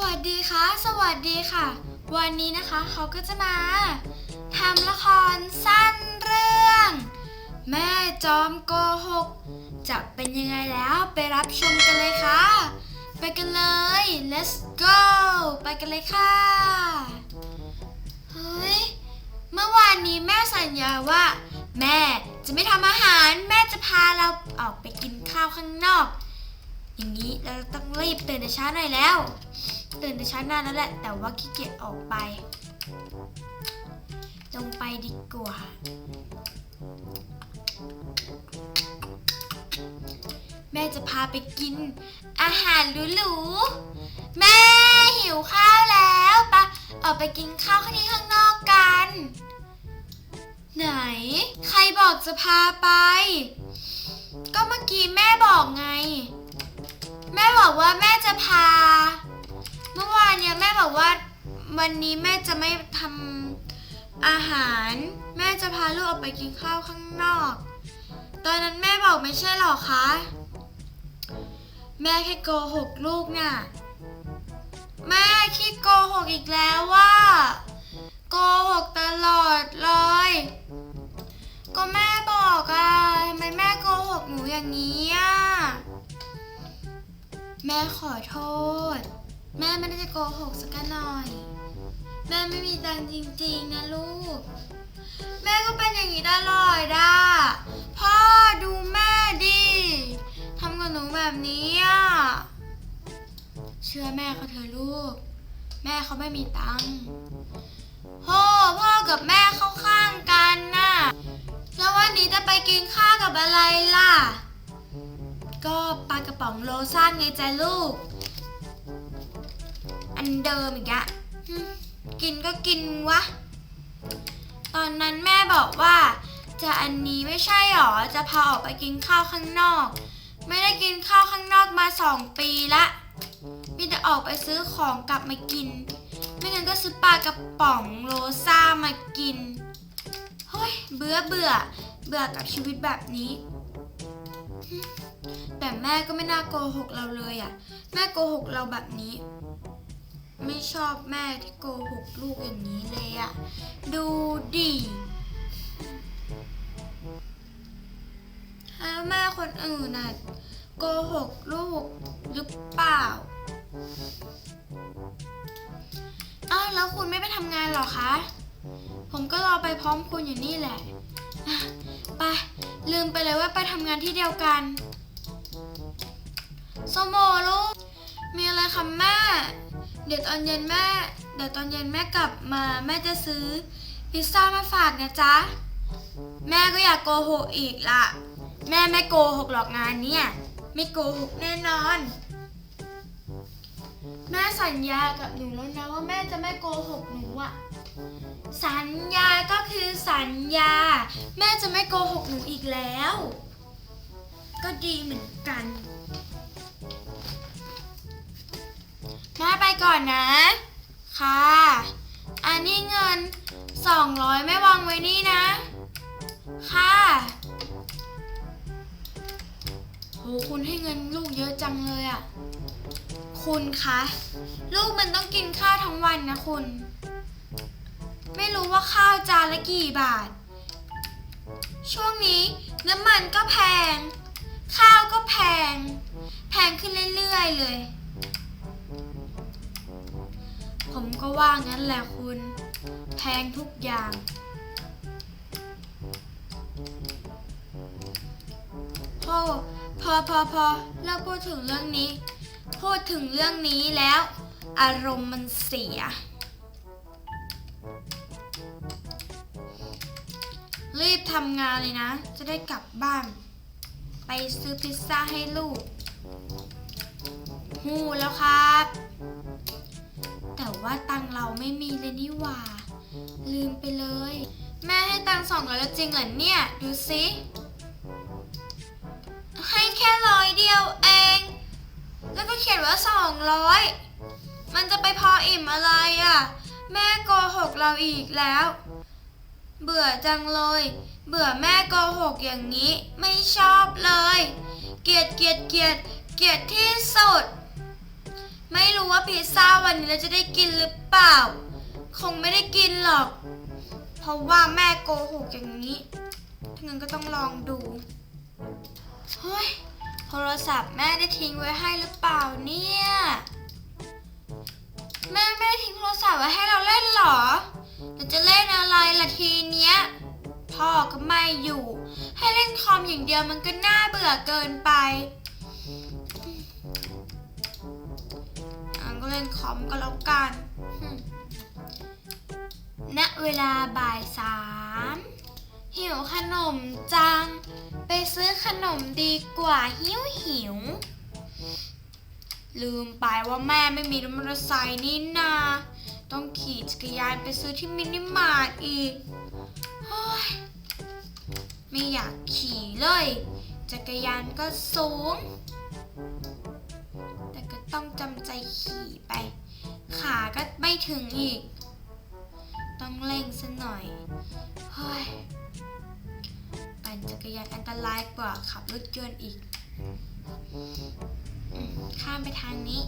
วัสดีค่ะสวัสดีค่ะ วันนี้นะคะเขาก็จะมาทำละครสั้นเรื่อง แม่จอมโกหก จะเป็นยังไงแล้วไปรับชมกันเลยค่ะ ไปกันเลย let's go ไปกันเลยค่ะ เฮ้ย เมื่อวานนี้แม่สัญญาว่า แม่จะไม่ทำอาหาร แม่จะพาเราออกไปกินข้าวข้างนอก อย่างนี้เราต้องรีบตื่นแต่เช้าหน่อยแล้ว ตื่นแต่เช้านานแล้วแหละ แต่ว่าขี้เกียจออกไป ลงไปดีกว่า แม่จะพาไปกิน อาหารหรูๆ แม่หิวข้าวแล้วปะออกไปกินข้าวข้างที่ข้างนอกกัน ไหน ใครบอกจะพาไป ก็เมื่อกี้แม่บอกไง แม่บอกว่าแม่จะพา เมื่อวานเนี่ยแม่บอกว่าวันนี้แม่จะไม่ทำอาหาร แม่จะพาลูกออกไปกินข้าวข้างนอก ตอนนั้นแม่บอกไม่ใช่หรอคะ แม่แค่โกหกลูกน่ะ แม่ขี้โกหกอีกแล้วว่าโกหกตลอดเลย ก็แม่บอกอะทำไมแม่โกหกหนูอย่างนี้อะแม่ขอโทษ แม่ไม่ได้จะโกหกสักหน่อย แม่ไม่มีตังค์จริงๆนะลูก แม่ก็เป็นอย่างนี้ตลอดอะพ่อดูแม่ดิทำกับหนูแบบนี้อะเชื่อแม่เขาเถอะลูก แม่เขาไม่มีตังค์พ่อพ่อกับแม่เข้าข้างกันน่ะ แล้ววันนี้จะไปกินข้าวกับอะไรล่ะ ก็ปลากระป๋องโลซ่านไงจ้ะลูก อันเดิมอีกอะกินก็กินวะ ตอนนั้นแม่บอกว่า จะอันนี้ไม่ใช่หรอ จะพาออกไปกินข้าวข้างนอก ไม่ได้กินข้าวข้างนอกมาสองปีละมีแต่ออกไปซื้อของกลับมากิน ไม่งั้นก็ซื้อปลากระป๋องโลซ่ามากิน เฮ้ย เบื่อเบื่อ เบื่อกับชีวิตแบบนี้ แต่แม่ก็ไม่น่าโกหกเราเลยอะ่ะ แม่โกหกเราแบบนี้ ไม่ชอบแม่ที่โกหกลูกอย่างนี้เลยอะ่ะดูดิแล้วแม่คนอื่นน่ะโกหกลูกหรือเปล่าอ้าวแล้วคุณไม่ไปทำงานหรอคะ ผมก็รอไปพร้อมคุณอยู่นี่แหละอะไปลืมไปเลยว่าไปทำงานที่เดียวกัน สมโมลูกมีอะไรคะแม่ เดี๋ยวตอนเย็นแม่ เดี๋ยวตอนเย็นแม่กลับมาแม่จะซื้อพิซซ่ามาฝากนะจ๊ะ แม่ก็อยากโกหกอีกละแม่ไม่โกหกหรอกงานเนี่ยไม่โกหกแน่นอน แม่สัญญากับหนูแล้วนะว่าแม่จะไม่โกหกหนูอะสัญญาก็คือสัญญา แม่จะไม่โกหกหนูอีกแล้ว ก็ดีเหมือนกัน แม่ไปก่อนนะ ค่ะ อันนี้เงิน200แม่วางไว้นี่นะ ค่ะโหคุณให้เงินลูกเยอะจังเลยอะคุณคะ ลูกมันต้องกินข้าวทั้งวันนะคุณ ไม่รู้ว่าข้าวจานละกี่บาท ช่วงนี้น้ำมันก็แพง ข้าวก็แพง แพงขึ้นเรื่อยๆเลย ผมก็ว่างั้นแหละคุณ แพงทุกอย่างพอพอพอพอเลิกพูดถึงเรื่องนี้ พูดถึงเรื่องนี้แล้ว อารมณ์มันเสีย รีบทำงานเลยนะ จะได้กลับบ้าน ไปซื้อพิซซ่าให้ลูก หูแล้วครับ ว่าตังเราไม่มีเลยนี่หว่า ลืมไปเลย แม่ให้ตังสองร้อยแล้วจริงเหรอเนี่ย ดูสิให้แค่ร้อยเดียวเอง แล้วก็เขียนว่าสองร้อยมันจะไปพออิ่มอะไรอะ่ะ แม่โกหกเราอีกแล้ว เบื่อจังเลย เบื่อแม่โกหกอย่างนี้ ไม่ชอบเลย เกลียดเกลียดเกลียดเกลียดที่สุด ไม่รู้ว่าพิซซ่าวันนี้เราจะได้กินหรือเปล่า คงไม่ได้กินหรอก เพราะว่าแม่โกหกอย่างนี้ถ้างั้นก็ต้องลองดู เฮ้ย โทรศัพท์แม่ได้ทิ้งไว้ให้หรือเปล่าเนี่ย แม่ไม่ได้ทิ้งโทรศัพท์ไว้ให้เราเล่นหรอเราจะเล่นอะไรล่ะทีเนี้ย พ่อก็ไม่อยู่ ให้เล่นคอมอย่างเดียวมันก็น่าเบื่อเกินไป เล่นคอมก็แล้วกันณเวลาบ่ายสามหิวขนมจัง ไปซื้อขนมดีกว่าหิวหิว ลืมไปว่าแม่ไม่มีรถมอเตอร์ไซค์นี่นา ต้องขี่จักรยานไปซื้อที่มินิมาร์ทอีกไม่อยากขี่เลย จักรยานก็สูง ขาก็ไม่ถึงอีก ต้องเร่งซะหน่อยเฮ้ยปั่นจักรยานอันตรายกว่าขับรถยนต์อีก ข้ามไปทางนี้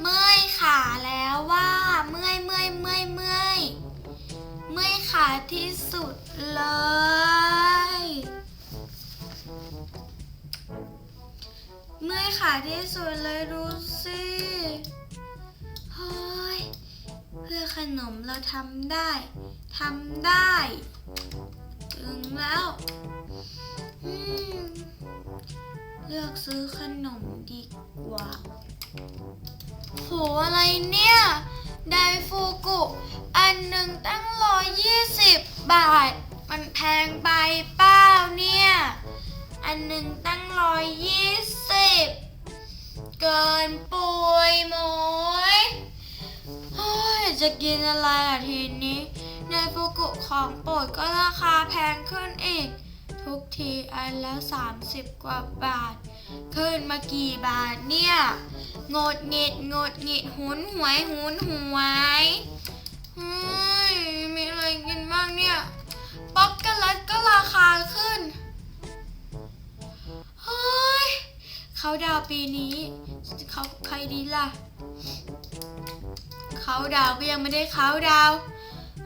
เมื่อยขาแล้วว่าเมื่อยเมื่อยเมื่อยเมื่อยเมื่อยขาที่สุดเลย เมื่อยขาที่สุดเลยดูสิเฮ้ยเพื่อขนมเราทำได้ทำได้ ถึงแล้วเลือกซื้อขนมดีกว่า โหอะไรเนี่ย ไดฟูกุ อันหนึ่งตั้งร้อยยี่สิบบาท มันแพงไปเปล่าเนี่ย อันหนึ่งตั้งร้อยยี่ เกินปุยหมยเฮ้ยจะกินอะไรอะทีนี้ไดฟูกุของโปรดก็ราคาแพงขึ้นอีก ทุกทีอันละ30 กว่าบาท ขึ้นมากี่บาทเนี่ย งดหงิดงดหงิดหุนหวยหุนหวยเฮ้ยมีอะไรกินบ้างเนี่ยป๊อกโกแลตก็ราคาขึ้น เขาดาวปีนี้เขาใครดีล่ะ เขาดาวก็ยังไม่ได้เขาดาว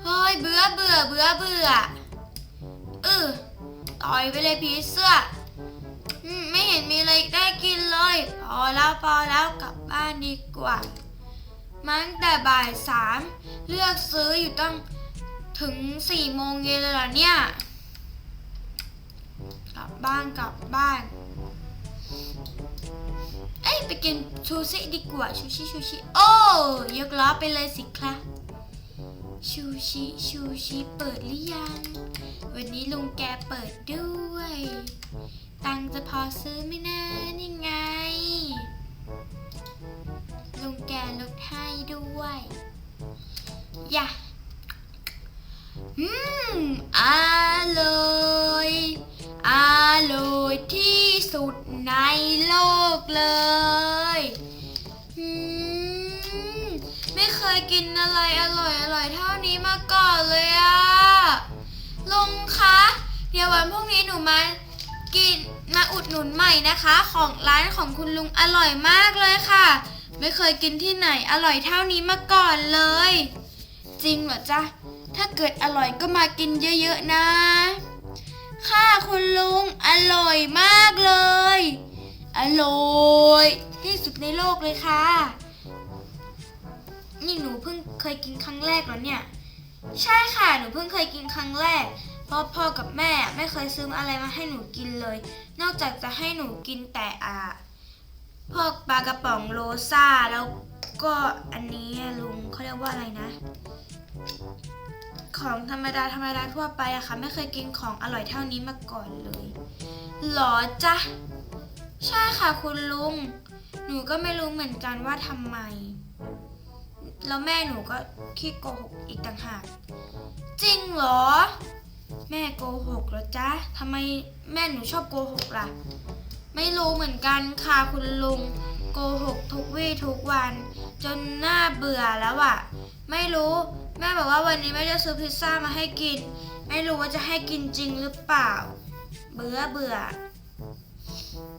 เฮ้ยเบื่อเบื่อเบื่อเบื่อเออต่อยไปเลยผีเสื้ออืมไม่เห็นมีอะไรได้กินเลย พอแล้วพอแล้วกลับบ้านดีกว่า มั้งแต่บ่ายสามเลือกซื้ออยู่ต้องถึงสี่โมงเย็นเลยเหรอเนี่ย กลับบ้านกลับบ้าน ไปกินชูชิดีกว่าชูชิชูชิโอ้ยกล้อไปเลยสิคะชูชิชูชิเปิดหรือยัง วันนี้ลุงแกเปิดด้วย ตังจะพอซื้อไม่น่านี่ไง ลุงแกลดให้ด้วยอย่าอืมอร่อย อร่อยที่สุดในโลกเลยมไม่เคยกินอะไรอร่อยอร่อยเท่านี้มาก่อนเลยอะลุงคะ เดี๋ยววันพรุ่งนี้หนูมากินมาอุดหนุนใหม่นะคะ ของร้านของคุณลุงอร่อยมากเลยค่ะ ไม่เคยกินที่ไหนอร่อยเท่านี้มาก่อนเลย จริงเหรอจ๊ะ ถ้าเกิดอร่อยก็มากินเยอะๆนะ ค่ะคุณลุงอร่อยมากเลย อร่อยที่สุดในโลกเลยค่ะ นี่หนูเพิ่งเคยกินครั้งแรกเหรอเนี่ย ใช่ค่ะหนูเพิ่งเคยกินครั้งแรก เพราะพ่อกับแม่ไม่เคยซื้ออะไรมาให้หนูกินเลย นอกจากจะให้หนูกินแต่อ่าพวกปลากระป๋องโรซ่าแล้วก็อันนี้ลุงเขาเรียกว่าอะไรนะ ของธรรมดาธรรมดาทั่วไปอะค่ะ ไม่เคยกินของอร่อยเท่านี้มาก่อนเลยหรอจ๊ะ ใช่ค่ะคุณลุง หนูก็ไม่รู้เหมือนกันว่าทำไม แล้วแม่หนูก็ขี้โกหกอีกต่างหาก จริงเหรอ แม่โกหกเหรอจ๊ะทำไมแม่หนูชอบโกหกล่ะ ไม่รู้เหมือนกันค่ะคุณลุงโกหกทุกวี่ทุกวัน จนน่าเบื่อแล้วอะไม่รู้ แม่บอกว่าวันนี้แม่จะซื้อพิซซ่ามาให้กิน ไม่รู้ว่าจะให้กินจริงหรือเปล่า เบื่อเบื่อ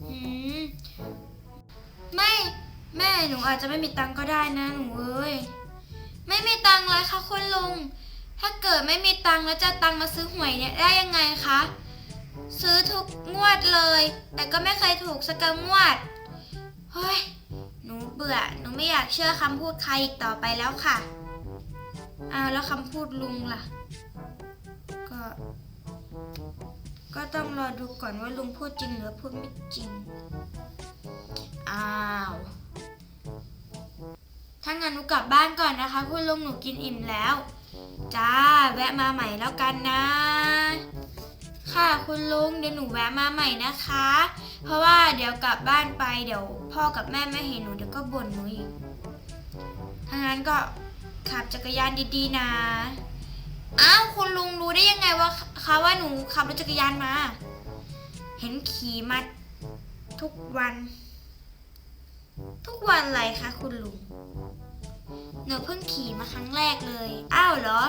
อืมหนูอาจจะไม่มีตังก็ได้นะหนูเอ้ยไม่มีตังเลยค่ะคุณลุง ถ้าเกิดไม่มีตังแล้วจะตังมาซื้อหวยเนี่ยได้ยังไงคะซื้อทุกงวดเลย แต่ก็ไม่เคยถูกสักงวดเฮ้ยหนูเบื่อหนูไม่อยากเชื่อคำพูดใครอีกต่อไปแล้วค่ะ อ้าวแล้วคำพูดลุงล่ะ ก็ ก็ต้องรอดูก่อนว่าลุงพูดจริงหรือพูดไม่จริง อ้าวถ้างั้นหนูกลับบ้านก่อนนะคะคุณลุงหนูกินอิ่มแล้ว จ้าแวะมาใหม่แล้วกันนะ ค่ะคุณลุงเดี๋ยวหนูแวะมาใหม่นะคะ เพราะว่าเดี๋ยวกลับบ้านไปเดี๋ยวพ่อกับแม่ไม่เห็นหนูเดี๋ยวก็บ่นหนูอีกถ้างั้นก็ ขับจักรยานดีๆนะ อ้าวคุณลุงรู้ได้ยังไงว่าคะว่าหนูขับรถจักรยานมา เห็นขี่มาทุกวัน ทุกวันอะไรคะคุณลุง หนูเพิ่งขี่มาครั้งแรกเลย อ้าวเหรอ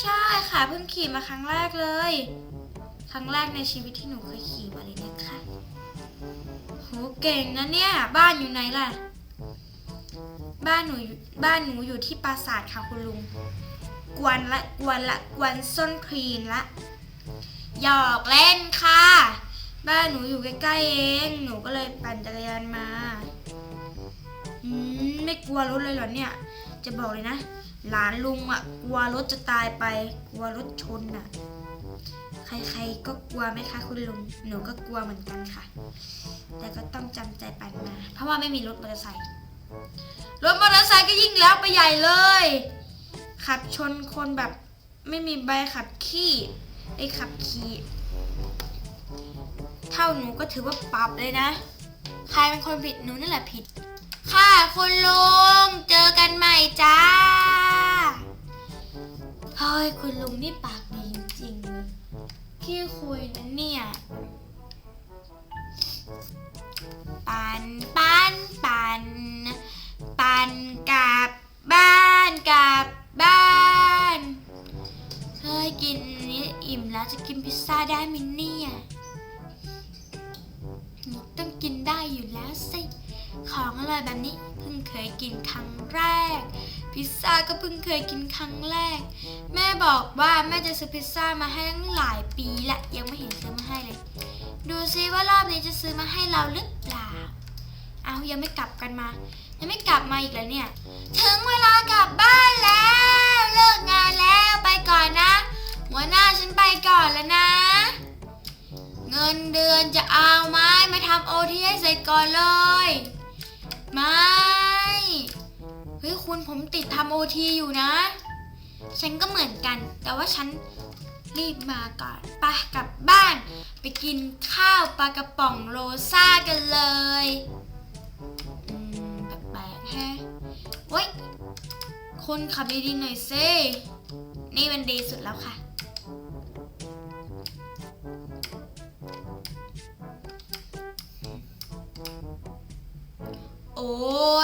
ใช่ค่ะเพิ่งขี่มาครั้งแรกเลย ครั้งแรกในชีวิตที่หนูเคยขี่มาเลยนะคะโหเก่งนะเนี่ย บ้านอยู่ไหนล่ะ บ้านหนูอยู่บ้านหนูอยู่ที่ปราสาทค่ะคุณลุง กวนละกวนละกวนส้นครีนละหยอกเล่นค่ะ บ้านหนูอยู่ใกล้ๆเอง หนูก็เลยปั่นจักรยานมาอืมไม่กลัวรถเลยเหรอเนี่ย จะบอกเลยนะ หลานลุงอะกลัวรถจะตายไป กลัวรถชนอะใครๆก็กลัวไหมคะคุณลุง หนูก็กลัวเหมือนกันค่ะ แต่ก็ต้องจำใจปั่นมา เพราะว่าไม่มีรถมอเตอร์ไซค์ รถมอเตอร์ไซค์ก็ยิ่งแล้วไปใหญ่เลย ขับชนคนแบบไม่มีใบขับขี่ไอ้ขับขี่เท่าหนูก็ถือว่าปรับเลยนะ ใครเป็นคนผิดหนูนั่นแหละผิด ค่ะคุณลุงเจอกันใหม่จ้าเฮ้ยคุณลุงนี่ปากดีจริงๆเลยขี้คุยนะเนี่ยปันปันปัน ได้ไหมเนี่ยต้องกินได้อยู่แล้วสิ ของอร่อยแบบนี้เพิ่งเคยกินครั้งแรก พิซซ่าก็เพิ่งเคยกินครั้งแรก แม่บอกว่าแม่จะซื้อพิซซ่ามาให้ตั้งหลายปีละยังไม่เห็นซื้อมาให้เลย ดูซิว่ารอบนี้จะซื้อมาให้เราหรือเปล่า เอายังไม่กลับกันมา ยังไม่กลับมาอีกแล้วเนี่ย ถึงเวลา งินเดือนจะเอาไหมมาทำโอทีให้เสร็จก่อนเลย ไม่เฮ้ยคุณผมติดทำโอทีอยู่นะ ฉันก็เหมือนกัน แต่ว่าฉันรีบมาก่อนไปกลับบ้าน ไปกินข้าวปลากระป๋องโรซ่ากันเลยแปลกๆแฮะเว้ยคุณขับดีๆหน่อยซินี่มันดีสุดแล้วค่ะ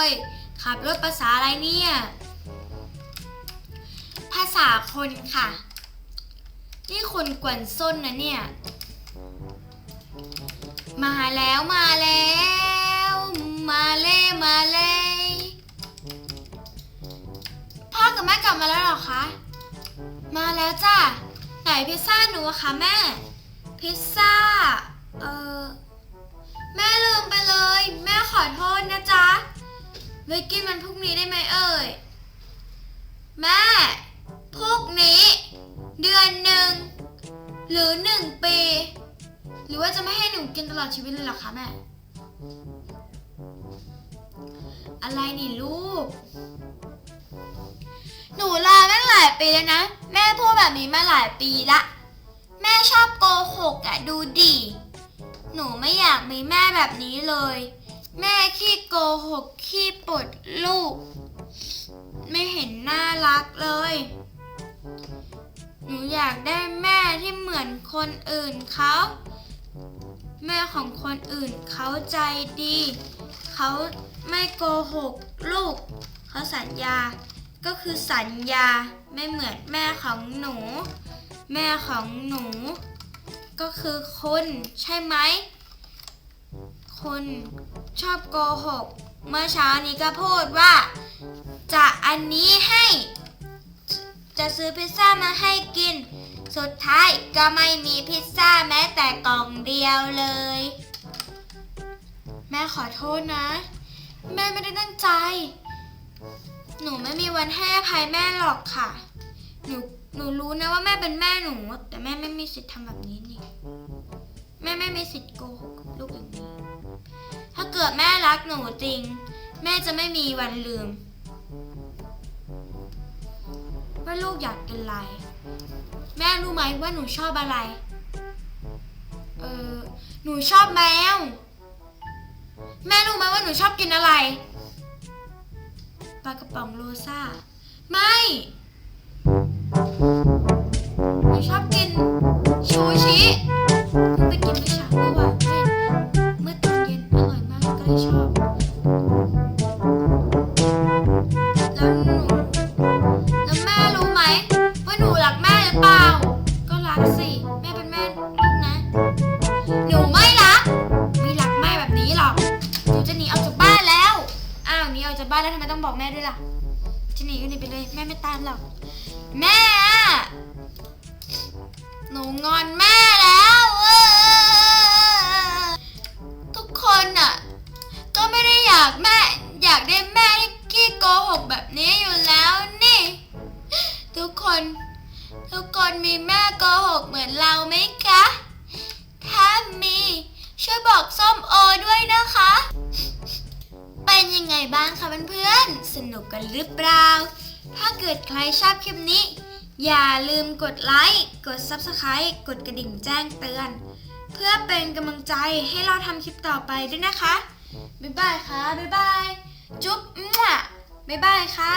ยขับรถภาษาอะไรเนี่ย ภาษาคนค่ะ นี่คนกวนส้นนะเนี่ย มาแล้วมาแล้ว มาเล่มาเล่พ่อกับแม่กลับมาแล้วหรอคะ มาแล้วจ้ะไหนพิซซ่าหนูอะคะแม่ พิซซ่า เออ แม่ลืมไปเลย แม่ขอโทษนะจ๊ะไว้กินมันพรุ่งนี้ได้ไหมเอ่ย แม่พรุ่งนี้ เดือนหนึ่งหรือหนึ่งปี หรือว่าจะไม่ให้หนูกินตลอดชีวิตเลยเหรอคะแม่ อะไรนี่ลูก หนูลาแม่หลายปีแล้วนะ แม่พูดแบบนี้มาหลายปีละ แม่ชอบโกหกอะดูดิ หนูไม่อยากมีแม่แบบนี้เลย แม่ขี้โกหกขี้ปดลูก ไม่เห็นน่ารักเลย หนูอยากได้แม่ที่เหมือนคนอื่นเขา แม่ของคนอื่นเขาใจดี เขาไม่โกหกลูก เขาสัญญา ก็คือสัญญาไม่เหมือนแม่ของหนู แม่ของหนู ก็คือคุณใช่ไหมคุณชอบโกหก เมื่อเช้านี้ก็พูดว่า จะอันนี้ให้ จะซื้อพิซซ่ามาให้กิน สุดท้ายก็ไม่มีพิซซ่าแม้แต่กล่องเดียวเลย แม่ขอโทษนะ แม่ไม่ได้ตั้งใจ หนูไม่มีวันให้อภัยแม่หรอกค่ะ หนูหนูรู้นะว่าแม่เป็นแม่หนู แต่แม่ไม่มีสิทธิ์ทำแบบนี้ แม่ไม่มีสิทธิ์โกหกลูกอย่างนี้ ถ้าเกิดแม่รักหนูจริง แม่จะไม่มีวันลืม ว่าลูกอยากกินอะไร แม่รู้ไหมว่าหนูชอบอะไร เออหนูชอบแมว แม่รู้ไหมว่าหนูชอบกินอะไรปลากระป๋องโรซ่า ไม่หนูชอบกินชูชิ เพิ่ แบบนี้อยู่แล้วนี่ ทุกคน ทุกคนมีแม่โกหกเหมือนเราไหมคะ ถ้ามี ช่วยบอกส้มโอด้วยนะคะ เป็นยังไงบ้างคะเพื่อนๆ สนุกกันหรือเปล่า ถ้าเกิดใครชอบคลิปนี้ อย่าลืมกดไลค์ กด Subscribe กดกระดิ่งแจ้งเตือน เพื่อเป็นกำลังใจให้เราทำคลิปต่อไปด้วยนะคะ บ๊ายบายค่ะ บ๊ายบาย จุ๊บมั่ว บ๊ายบายค่ะ